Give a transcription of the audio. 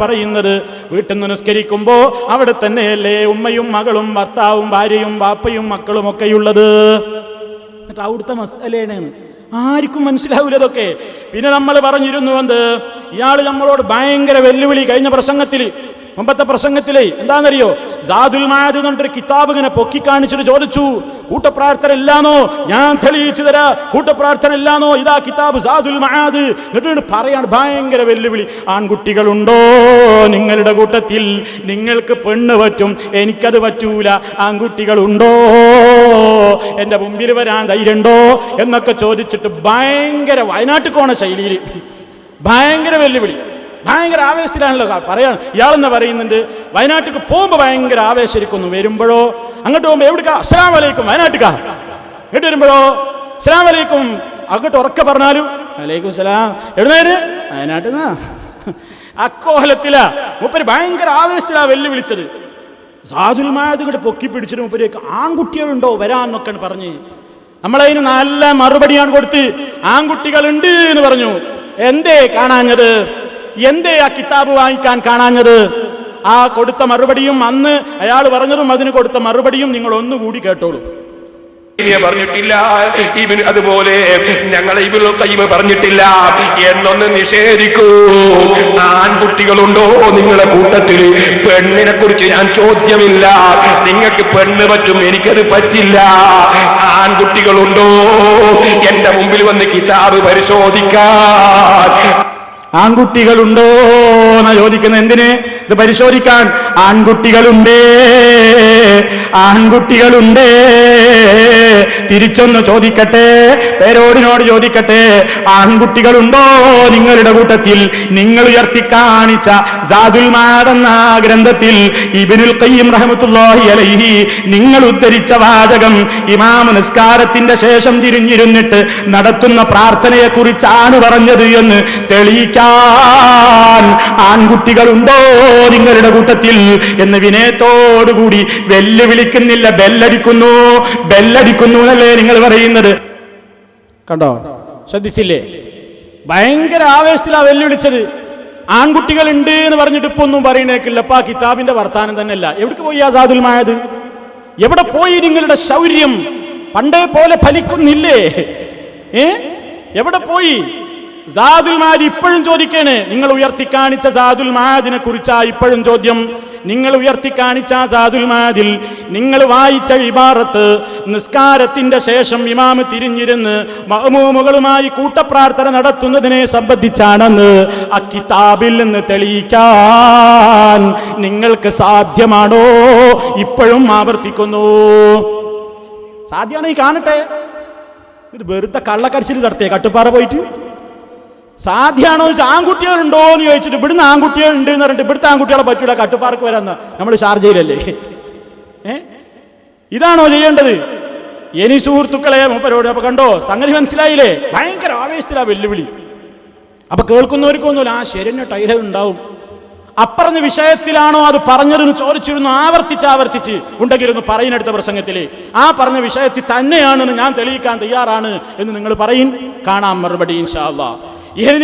പറയുന്നത് വീട്ടിൽ നിന്ന് നിസ്കരിക്കുമ്പോ അവിടെ തന്നെയല്ലേ ഉമ്മയും മകളും ഭർത്താവും ഭാര്യയും വാപ്പയും മക്കളും ഒക്കെയുള്ളത്. എന്നിട്ട് അവിടുത്തെ മസാലയാണ് ആർക്കും മനസ്സിലാവില്ല ഇതൊക്കെ. പിന്നെ നമ്മൾ പറഞ്ഞിരുന്നു എന്ത്? ഇയാൾ നമ്മളോട് ഭയങ്കര വെല്ലുവിളി കഴിഞ്ഞ പ്രസംഗത്തിൽ മുമ്പത്തെ പ്രസംഗത്തിലേ എന്താണെന്നറിയോ? ജാദുൽ പറഞ്ഞിട്ടൊരു കിതാബ് ഇങ്ങനെ പൊക്കി കാണിച്ചിട്ട് ചോദിച്ചു കൂട്ടപ്രാർത്ഥന ഇല്ലാന്നോ ഞാൻ തെളിയിച്ചു തരാ. കൂട്ടപ്രാർത്ഥന ഇല്ലാന്നോ ഇതാ കിതാബ് സാദുൽ മഹാദ് എന്നിട്ട് പറയാണ് ഭയങ്കര വെല്ലുവിളി. ആൺകുട്ടികളുണ്ടോ? നിങ്ങളുടെ കൂട്ടത്തിൽ നിങ്ങൾക്ക് പെണ്ണ് പറ്റും. എനിക്കത് പറ്റൂല. ആൺകുട്ടികളുണ്ടോ? എന്റെ മുമ്പിൽ വരാൻ ധൈര്യമുണ്ടോ? എന്നൊക്കെ ചോദിച്ചിട്ട് ഭയങ്കര വയനാട്ട് കോണ ശൈലിയിൽ. ഭയങ്കര വെല്ലുവിളി. ഭയങ്കര ആവേശത്തിലാണല്ലോ പറയാൻ ഇയാളെന്ന് പറയുന്നുണ്ട്? വയനാട്ടിക്ക് പോകുമ്പോൾ ഭയങ്കര ആവേശിരിക്കുന്നു വരുമ്പോഴോ അങ്ങോട്ട് പോകുമ്പോൾ എവിടുക്കാ? അസ്സലാം വലൈക്കും വയനാട്ടുക ഇങ്ങോട്ട് വരുമ്പോഴോ? അസ്സലാം വലൈക്കും അങ്ങോട്ട് ഉറക്കെ പറഞ്ഞാലും വലൈക്കും സലാം. എവിടുന്നേര് വയനാട്ടിൽ നിന്നാ. അക്കോലത്തിലാ. മൂപ്പര് ഭയങ്കര ആവേശത്തിലാ വെല്ലുവിളിച്ചത്. സാധുൽമായത് ഇങ്ങോട്ട് പൊക്കി പിടിച്ചിട്ട് മുപ്പരേക്ക് ആൺകുട്ടികളുണ്ടോ വരാന്നൊക്കെയാണ് പറഞ്ഞ്. നമ്മളതിന് നല്ല മറുപടിയാണ് കൊടുത്ത് ആൺകുട്ടികളുണ്ട് എന്ന് പറഞ്ഞു. എന്തേ കാണാഞ്ഞത്? എന്തേ ആ കിതാബ് വാങ്ങിക്കാൻ കാണാഞ്ഞത്? ആ കൊടുത്ത മറുപടിയും അന്ന് അയാൾ പറഞ്ഞതും അതിന് കൊടുത്ത മറുപടിയും നിങ്ങൾ ഒന്നുകൂടി കേട്ടോളൂ. പറഞ്ഞിട്ടില്ല ഇവൻ അതുപോലെ ഞങ്ങളെ ഇവർ കൈമ പറഞ്ഞിട്ടില്ല എന്നൊന്ന് നിഷേധിക്കൂ. ആൺകുട്ടികളുണ്ടോ നിങ്ങളെ കൂട്ടത്തിൽ പെണ്ണിനെ കുറിച്ച് ഞാൻ ചോദ്യമില്ല. നിങ്ങൾക്ക് പെണ്ണ് പറ്റും എനിക്കത് പറ്റില്ല. ആൺകുട്ടികളുണ്ടോ? എന്റെ മുമ്പിൽ വന്ന് കിതാബ് പരിശോധിക്കാൻ. ആൺകുട്ടികളുണ്ടോ എന്നാ ചോദിക്കുന്നത്? എന്തിന്? ഇത് പരിശോധിക്കാൻ. ആൺകുട്ടികളുണ്ടേ ആൺകുട്ടികളുണ്ടേ. തിരിച്ചൊന്ന് ചോദിക്കട്ടെ. പേരോടിനോട് ചോദിക്കട്ടെ. ആൺകുട്ടികളുണ്ടോ നിങ്ങളുടെ കൂട്ടത്തിൽ? നിങ്ങൾ ഉയർത്തി കാണിച്ച മാതെന്ന ഗ്രന്ഥത്തിൽ ഇബിനുൽ കയ്യും റഹമത്തുല്ലാഹി അലൈഹി നിങ്ങൾ ഉദ്ധരിച്ച വാചകം ഇമാമ നിസ്കാരത്തിന്റെ ശേഷം തിരിഞ്ഞിരുന്നിട്ട് നടത്തുന്ന പ്രാർത്ഥനയെ കുറിച്ചാണ് പറഞ്ഞത് എന്ന് തെളിയിക്കാൻ ആൺകുട്ടികളുണ്ടോ നിങ്ങളുടെ കൂട്ടത്തിൽ? എന്ന് വിനയത്തോടുകൂടി വെല്ലുവിളിക്കുന്നില്ല. ബെല്ലടിക്കുന്നു. ബെല്ലടിക്കുന്നു എന്നല്ലേ നിങ്ങൾ പറയുന്നത്? കണ്ടോ? ശ്രദ്ധിച്ചില്ലേ? ഭയങ്കര ആവേശത്തിലാ വെല്ലുവിളിച്ചത്. ആൺകുട്ടികൾ ഉണ്ട് എന്ന് പറഞ്ഞിട്ട് ഇപ്പൊ ഒന്നും പറയണേക്കില്ല അപ്പൊ കിതാബിന്റെ വർത്താനം തന്നെയല്ല. എവിടേക്ക് പോയി ആ സാധുൽമായത് എവിടെ പോയി നിങ്ങളുടെ ശൗര്യം? പണ്ടേ പോലെ ഫലിക്കുന്നില്ലേ? ഏ? എവിടെ പോയി? സാദുൽമാര് ഇപ്പോഴും ചോദിക്കണേ. നിങ്ങൾ ഉയർത്തി കാണിച്ച സാദുൽമാദിനെ കുറിച്ചാ ഇപ്പോഴും ചോദ്യം. നിങ്ങൾ ഉയർത്തി കാണിച്ച സാദുൽമാദിൽ നിങ്ങൾ വായിച്ച ഇബാറത്ത് നിസ്കാരത്തിന്റെ ശേഷം ഇമാമ് തിരിഞ്ഞിരുന്ന് മഹമൂമുകളുമായി കൂട്ടപ്രാർത്ഥന നടത്തുന്നതിനെ സംബന്ധിച്ചാണെന്ന് ആ കിതാബിൽ നിന്ന് തെളിയിക്കാൻ നിങ്ങൾക്ക് സാധ്യമാണോ? ഇപ്പോഴും ആവർത്തിക്കുന്നു. സാധ്യമാണ് ഈ കാണട്ടെ. ഇത് വെറുതെ കള്ളക്കരച്ചിൽ നടത്തിയേ കട്ടുപ്പാറ പോയിട്ട്. സാധ്യമാണോ ചോദിച്ചാൽ ആൺകുട്ടികളുണ്ടോ എന്ന് ചോദിച്ചിട്ട് ഇവിടുന്ന് ആൺകുട്ടികൾ ഉണ്ട് എന്ന് പറഞ്ഞിട്ട് ഇവിടുത്തെ ആൺകുട്ടികളെ പറ്റൂല കട്ടുപാർക്ക് വരാന്ന് നമ്മൾ ഷാർജയിലല്ലേ? ഏ? ഇതാണോ ചെയ്യേണ്ടത്? ഇനി സുഹൃത്തുക്കളെ മൂപ്പരോട് അപ്പൊ കണ്ടോ? സംഗതി മനസ്സിലായില്ലേ? ഭയങ്കര ആവേശത്തിലാ വെല്ലുവിളി. അപ്പൊ കേൾക്കുന്നവർക്കൊന്നുമില്ല ആ ശരിന്നെ ടൈലർ ഉണ്ടാവും. അപ്പറഞ്ഞ വിഷയത്തിലാണോ അത് പറഞ്ഞതെന്ന് ചോദിച്ചിരുന്നു ആവർത്തിച്ച് ആവർത്തിച്ച് ഉണ്ടെങ്കിലൊന്ന് പറയുന്നെടുത്ത പ്രസംഗത്തിൽ ആ പറഞ്ഞ വിഷയത്തിൽ തന്നെയാണെന്ന് ഞാൻ തെളിയിക്കാൻ തയ്യാറാണ് എന്ന് നിങ്ങൾ പറയും. കാണാം മറുപടി ഇൻഷാ അള്ളാ. எழுதி